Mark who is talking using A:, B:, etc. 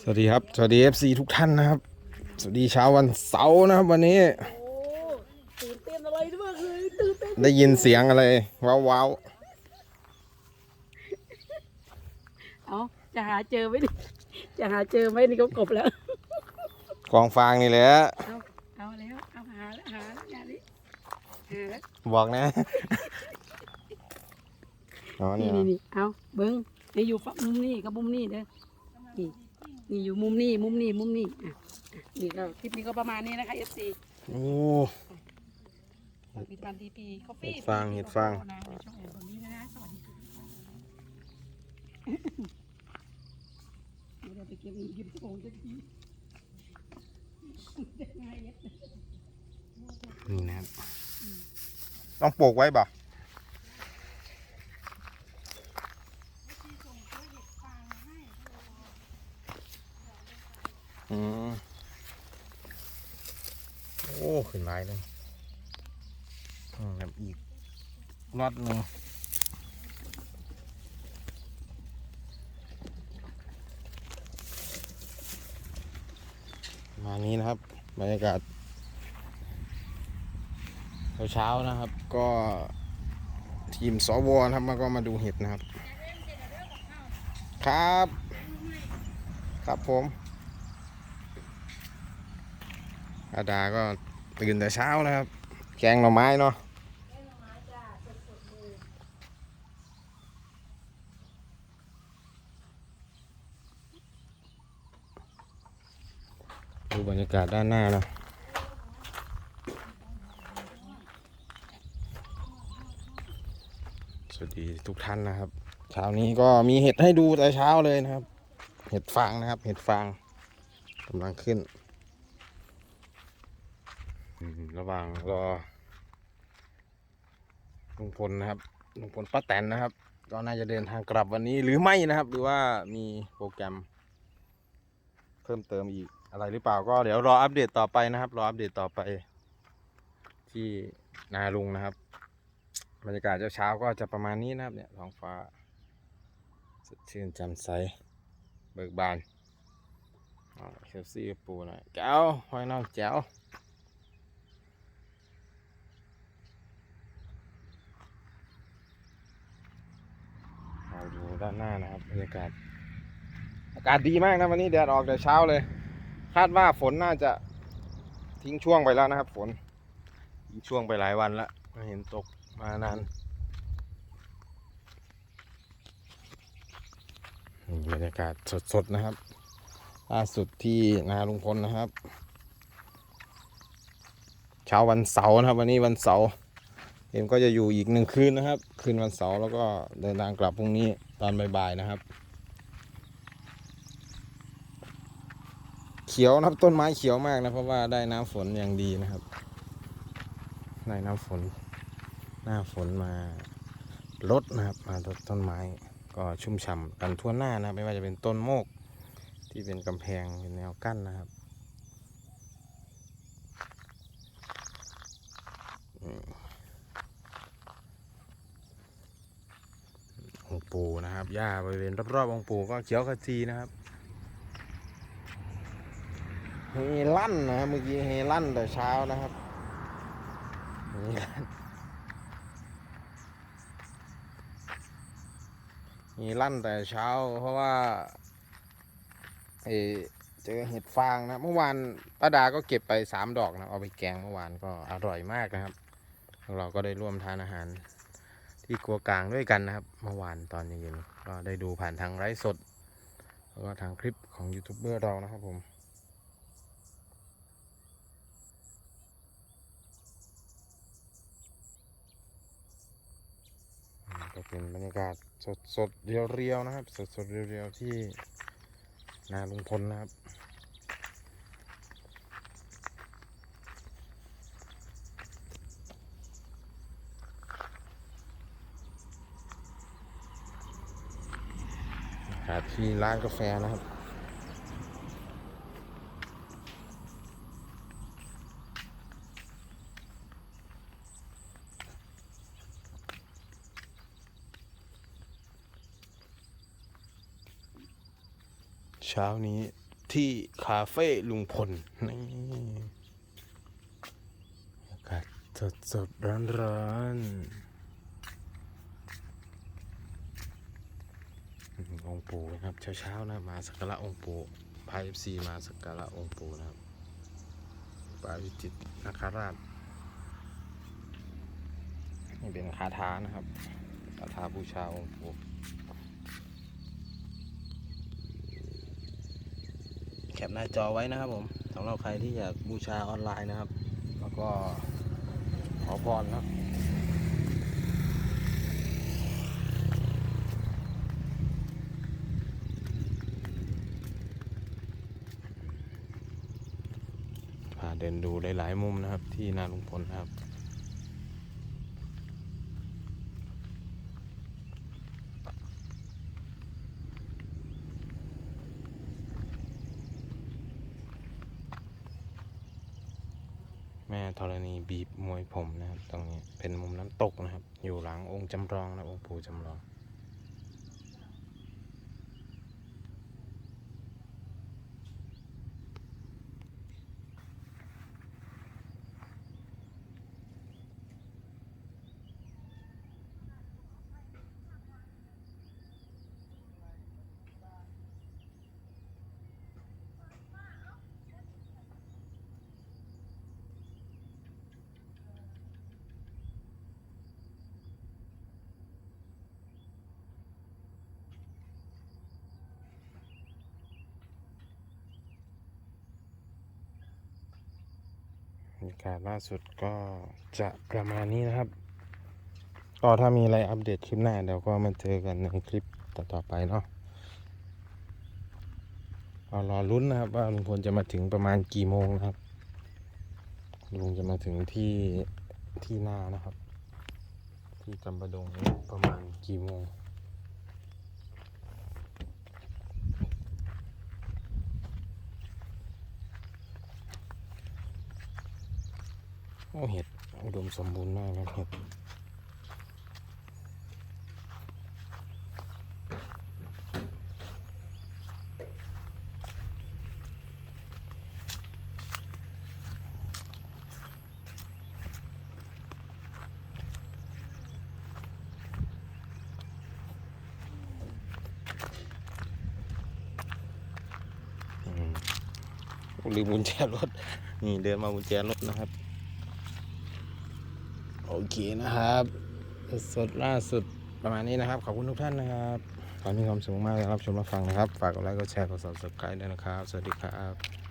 A: สวัสดีครับ สวัสดี FC ทุกท่านนะครับ สวัสดีเช้าวันเสาร์นะครับ วันนี้
B: โอ้ตื่นเต้นอะไรด้วยเลยตื่นเต้น
A: ได้ยินเสียงอะไร ว้าวว้าว
B: เอาจะหาเจอไหมนี่จะหาเจอไหมนี่เขากบแล้ว
A: กองฟางนี่แหละ
B: เอาเอาแล้วเอาหาแล้วหาแล้วงานนี้หาแล้ว
A: บอกนะอ๋อ
B: นี่
A: เนี่ย
B: นี่นี่เอาเบิ้งนี่อยู่ฝั่งมุมนี่กับมุมนี่เด้อนี่ นี่อยู่มุมนี่มุมนี่มุมนี่อะอะนี่ก็คลิปนี้ก็ประมาณนี้นะคะ FC
A: โอ้
B: ฝากติดตามทีพีคอฟฟี่
A: เห็ดฟางเห็ดฟาง
B: ในช่องแอนตรงนี้นะสวัสดีค่ะเดี๋ยวเราไปเก็บเงินเก็บทองสักที
A: นี่นะครับต้องปลูกไว้บ่ อืมโอ้ขึ้นหลายเลยแบบอีกรอดหนึ่งมานี้นะครับบรรยากาศเช้าๆนะครับ ก็ทีมสวนะครับมาก็มาดูเห็ดนะครับ ครับ ครับผม อาดาก็ตื่นแต่เช้านะครับ แกงหน่อไม้เนาะดูบรรยากาศด้านหน้านะสวัสดีทุกท่านนะครับ เช้านี้ก็มีเห็ดให้ดูแต่เช้าเลยนะครับ เห็ดฟางนะครับ เห็ดฟางกำลังขึ้น ระหว่างรอลุงพลนะครับลุงพลป้าแตนนะครับ ก็น่าจะเดินทางกลับวันนี้หรือไม่นะครับ หรือว่ามีโปรแกรม เพิ่มเติมอีกอะไรหรือเปล่าก็เดี๋ยวรออัปเดตต่อไปนะครับ รออัปเดตต่อไป ที่นาลุงนะครับ บรรยากาศเช้าๆก็จะประมาณนี้นะครับ เนี่ยท้องฟ้าสดชื่นแจ่มใสเบิกบานเคลซี่ปูหน่อยแก้วหอยนางแจ๋วมา ด้านหน้านะครับบรรยากาศ อากาศดีมากนะวันนี้แดดออกแต่เช้าเลย คาดว่าฝนน่าจะทิ้งช่วงไปแล้วนะครับ ฝนทิ้งช่วงไปหลายวันแล้วไม่เห็นตกมานานนี่บรรยากาศสดๆนะครับล่าสุดที่นาลุงพลนะครับ เช้าวันเสาร์นะครับ วันนี้วันเสาร์เอ็มก็จะอยู่อีกหนึ่งคืนนะครับ คืนวันเสาร์แล้วก็เดินทางกลับพรุ่งนี้ ตอนบ่ายๆนะครับ เขียวนะครับต้นไม้เขียวมากนะ เพราะว่าได้น้ำฝนอย่างดีนะครับได้น้ำฝน หน้าฝนมาลดนะครับ มาลดต้นไม้ก็ชุ่มฉ่ำกันทั่วหน้านะ ไม่ว่าจะเป็นต้นโมกที่เป็นกำแพงเป็นแนวกั้นนะครับอืมองค์ ปู่นะครับ หญ้าบริเวณรอบๆองค์ปู่ก็เขียวขจีนะครับ เฮลั่นนะครับเมื่อกี้เฮลั่นแต่เช้านะครับเฮลั่นมีลั่นแต่เช้า เพราะว่าเออเจอเห็ดฟางนะเมื่อวานป้าดาก็เก็บไปสามดอกนะเอาไปแกงเมื่อวานก็อร่อยมากนะครับ เราก็ได้ร่วมทานอาหาร ที่ครัวกลางด้วยกันนะครับ เมื่อวานตอนเย็นๆก็ได้ดูผ่านทางไลฟ์สด แล้วก็ทางคลิปของยูทูบเบอร์เรานะครับผมก็เป็นบรรยากาศสดสดๆเรียวๆนะครับสดสดๆเรียวๆที่นาลุงพลนะครับาที่ร้านกาแฟนะครับ เช้านี้ที่คาเฟ่ลุงพลนี่อากาศสดสดร้อนร้อนๆ องค์ปู่นะครับ เช้าๆนะมาสักการะองค์ปู่พายเอฟซีมาสักการะองค์ปู่นะครับปาวิจิตรนาคราชนี่เป็นคาถานะครับคาถาบูชาองค์ปู่แคปหน้าจอไว้นะครับผมสำหรับใครที่อยากบูชาออนไลน์นะครับ แล้วก็ขอพรนะ เดินดูหลายๆมุมนะครับ ที่นาลุงพลนะครับแม่ธรณีบีบมวยผมนะครับ ตรงนี้เป็นมุมน้ำตกนะครับ อยู่หลังองค์จำลองนะองค์ปู่จำลอง บ รรยากาศล่าสุดก็จะประมาณนี้นะครับ ก็ถ้ามีอะไรอัปเดตคลิปหน้าเดี๋ยวก็มาเจอกันในคลิปต่อๆไปเนาะก็รอลุ้นนะครับ ว่าลุงพลจะมาถึงประมาณกี่โมงนะครับ ลุงจะมาถึงที่ที่หน้านะครับ ที่จำปาดงประมาณกี่โมง โอ้เห็ดอุดมสมบูรณ์มากครับเห็ดอืมลืมกุญแจรถ นี่เดินมากุญแจรถนะครับ โอเคนะครับสดล่าสุดประมาณนี้นะครับ ขอบคุณทุกท่านนะครับขอให้มีความสุขมากนะครับชมรับฟังนะครับ ฝากกดไลค์กดแชร์กด subscribe ด้วยนะครับ สวัสดีครับ